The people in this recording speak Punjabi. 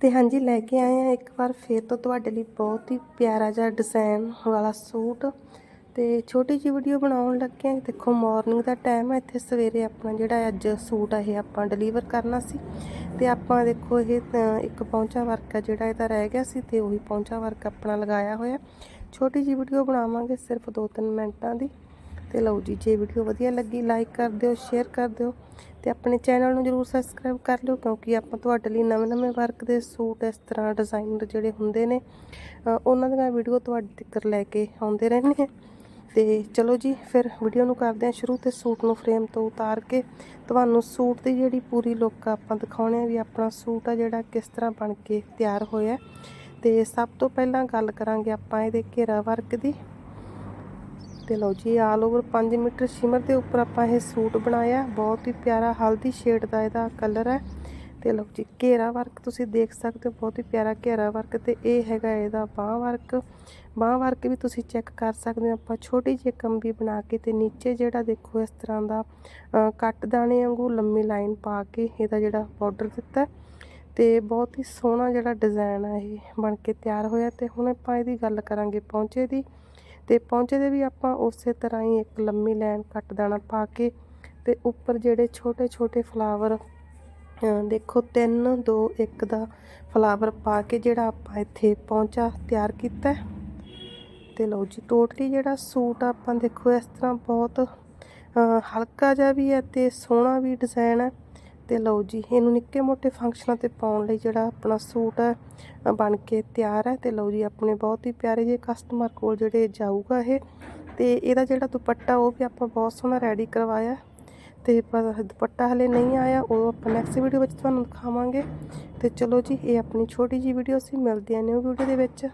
ਤੇ ਹਾਂਜੀ, ਲੈ ਕੇ ਆਏ ਆ ਇੱਕ ਵਾਰ ਫੇਰ ਤੋਂ ਤੁਹਾਡੇ ਲਈ ਬਹੁਤ ਹੀ ਪਿਆਰਾ ਜਿਹਾ ਡਿਜ਼ਾਈਨ ਵਾਲਾ ਸੂਟ। ਤੇ ਛੋਟੀ ਜਿਹੀ ਵੀਡੀਓ ਬਣਾਉਣ ਲੱਗੇ ਆ ਦੇਖੋ ਮਾਰਨਿੰਗ ਦਾ ਟਾਈਮ ਹੈ। ਇੱਥੇ ਸਵੇਰੇ ਆਪਣਾ ਜਿਹੜਾ ਅੱਜ ਸੂਟ ਆ, ਇਹ ਆਪਾਂ ਡਿਲੀਵਰ ਕਰਨਾ ਸੀ। ਤੇ ਆਪਾਂ ਦੇਖੋ, ਇਹ ਇੱਕ ਪੌਂਚਾ ਵਰਕ ਆ ਜਿਹੜਾ ਇਹਦਾ ਰਹਿ ਗਿਆ ਸੀ ਤੇ ਉਹੀ ਪੌਂਚਾ ਵਰਕ ਆਪਣਾ ਲਗਾਇਆ ਹੋਇਆ। ਛੋਟੀ ਜਿਹੀ ਵੀਡੀਓ ਬਣਾਵਾਂਗੇ ਸਿਰਫ 2-3 ਮਿੰਟਾਂ ਦੀ। ਤੇ ਲਓ ਜੀ, ਜੇ ਵੀਡੀਓ ਵਧੀਆ ਲੱਗੀ ਲਾਈਕ ਕਰ ਦਿਓ ਸ਼ੇਅਰ ਕਰ ਦਿਓ ਤੇ ਆਪਣੇ ਚੈਨਲ ਨੂੰ ਜਰੂਰ ਸਬਸਕ੍ਰਾਈਬ ਕਰ ਲਿਓ ਕਿਉਂਕਿ ਆਪਾਂ ਤੁਹਾਡੇ ਲਈ ਨਵੇਂ-ਨਵੇਂ ਵਰਕ ਦੇ ਸੂਟ ਇਸ ਤਰ੍ਹਾਂ ਡਿਜ਼ਾਈਨਰ ਜਿਹੜੇ ਹੁੰਦੇ ਨੇ ਉਹਨਾਂ ਦੀਆਂ ਵੀਡੀਓ ਤੁਹਾਡੇ ਤੱਕ ਲੈ ਕੇ ਆਉਂਦੇ ਰਹਿੰਦੇ ਆ। ਤੇ ਚਲੋ ਜੀ, ਫਿਰ ਵੀਡੀਓ ਨੂੰ ਕਰਦੇ ਹਾਂ ਸ਼ੁਰੂ ਤੇ ਸੂਟ ਨੂੰ ਫਰੇਮ ਤੋਂ ਉਤਾਰ ਕੇ ਤੁਹਾਨੂੰ ਸੂਟ ਦੀ ਜਿਹੜੀ ਪੂਰੀ ਲੁੱਕ ਆਪਾਂ ਦਿਖਾਉਣੇ ਆ ਵੀ ਆਪਣਾ ਸੂਟ ਆ ਜਿਹੜਾ ਕਿਸ ਤਰ੍ਹਾਂ ਬਣ ਕੇ ਤਿਆਰ ਹੋਇਆ। ਤੇ ਸਭ ਤੋਂ ਪਹਿਲਾਂ ਗੱਲ ਕਰਾਂਗੇ ਆਪਾਂ ਇਹਦੇ ਘੇਰਾ ਵਰਕ ਦੀ। ਤੇ ਲਓ ਜੀ ਆਲ ਓਵਰ 5 ਮੀਟਰ ਸ਼ਿਮਰ ਦੇ ਉੱਪਰ ਆਪਾਂ ਇਹ ਸੂਟ ਬਣਾਇਆ। ਬਹੁਤ ਹੀ ਪਿਆਰਾ ਹਲਦੀ ਸ਼ੇਡ ਦਾ ਇਹਦਾ ਕਲਰ ਹੈ। ਤੇ ਲਓ ਜੀ, ਘੇਰਾ ਵਰਕ ਤੁਸੀਂ ਦੇਖ ਸਕਦੇ ਹੋ, ਬਹੁਤ ਹੀ ਪਿਆਰਾ ਘੇਰਾ ਵਰਕ ਤੇ ਇਹ ਹੈਗਾ ਇਹਦਾ ਬਾਹ ਵਰਕ ਬਾਹ ਵਰਕ ਵੀ ਤੁਸੀਂ ਚੈੱਕ ਕਰ ਸਕਦੇ ਹੋ, ਆਪਾਂ ਛੋਟੀ ਜਿਹੀ ਕੰਬੀ ਬਣਾ ਕੇ ਤੇ ਨੀਚੇ ਜਿਹੜਾ ਦੇਖੋ ਇਸ ਤਰ੍ਹਾਂ ਦਾ ਕੱਟ ਦਾਣੇ ਵਾਂਗੂ ਲੰਮੀ ਲਾਈਨ ਪਾ ਕੇ ਇਹਦਾ ਜਿਹੜਾ ਬਾਰਡਰ ਦਿੱਤਾ ਹੈ। ਤੇ ਬਹੁਤ ਹੀ ਸੋਹਣਾ ਜਿਹੜਾ ਡਿਜ਼ਾਈਨ ਆ ਇਹ ਬਣ ਕੇ ਤਿਆਰ ਹੋਇਆ ਤੇ ਹੁਣ ਆਪਾਂ ਇਹਦੀ ਗੱਲ ਕਰਾਂਗੇ ਪਹੁੰਚੇ ਦੀ। ਤੇ ਪੌਂਚੇ ਦੇ ਵੀ ਆਪਾਂ ਉਸੇ ਤਰ੍ਹਾਂ ਹੀ ਇੱਕ ਲੰਮੀ ਲਾਈਨ ਕੱਟ ਦਾਣਾ ਪਾ ਕੇ ਤੇ ਉੱਪਰ ਜਿਹੜੇ ਛੋਟੇ ਛੋਟੇ ਫਲਾਵਰ ਦੇਖੋ 3 2 1 ਦਾ ਫਲਾਵਰ ਪਾ ਕੇ ਜਿਹੜਾ ਆਪਾਂ ਇੱਥੇ ਪੌਂਚਾ ਤਿਆਰ ਕੀਤਾ ਹੈ। ਤੇ ਲਓ ਜੀ, ਟੋਟਲੀ ਜਿਹੜਾ ਸੂਟ ਆਪਾਂ ਦੇਖੋ ਇਸ ਤਰ੍ਹਾਂ ਬਹੁਤ ਹਲਕਾ ਜਿਹਾ ਵੀ ਹੈ ਤੇ ਸੋਹਣਾ ਵੀ ਡਿਜ਼ਾਈਨ ਹੈ ਤੇ ਲਓ ਜੀ, ਇਹਨੂੰ ਨਿੱਕੇ ਮੋਟੇ ਫੰਕਸ਼ਨਾਂ ਤੇ ਪਾਉਣ ਲਈ ਜਿਹੜਾ ਆਪਣਾ ਸੂਟ ਹੈ ਬਣ ਕੇ ਤਿਆਰ ਹੈ ਤੇ ਲਓ ਜੀ, ਆਪਣੇ ਬਹੁਤ ਹੀ ਪਿਆਰੇ ਜਿਹੇ ਕਸਟਮਰ ਕੋਲ ਜਿਹੜੇ ਜਾਊਗਾ ਇਹ। ਤੇ ਇਹਦਾ ਜਿਹੜਾ ਦੁਪੱਟਾ, ਉਹ ਵੀ ਆਪਾਂ ਬਹੁਤ ਸੋਹਣਾ ਰੈਡੀ ਕਰਵਾਇਆ। ਤੇ ਪਰ ਦੁਪੱਟਾ ਹਲੇ ਨਹੀਂ ਆਇਆ, ਉਹ ਆਪਾਂ ਨੈਕਸਟ ਵੀਡੀਓ ਵਿੱਚ ਤੁਹਾਨੂੰ ਦਿਖਾਵਾਂਗੇ। ਤੇ ਚਲੋ ਜੀ, ਇਹ ਆਪਣੀ ਛੋਟੀ ਜੀ ਵੀਡੀਓ ਸੀ, ਮਿਲਦੇ ਹਾਂ ਨਿਊ ਵੀਡੀਓ ਦੇ ਵਿੱਚ।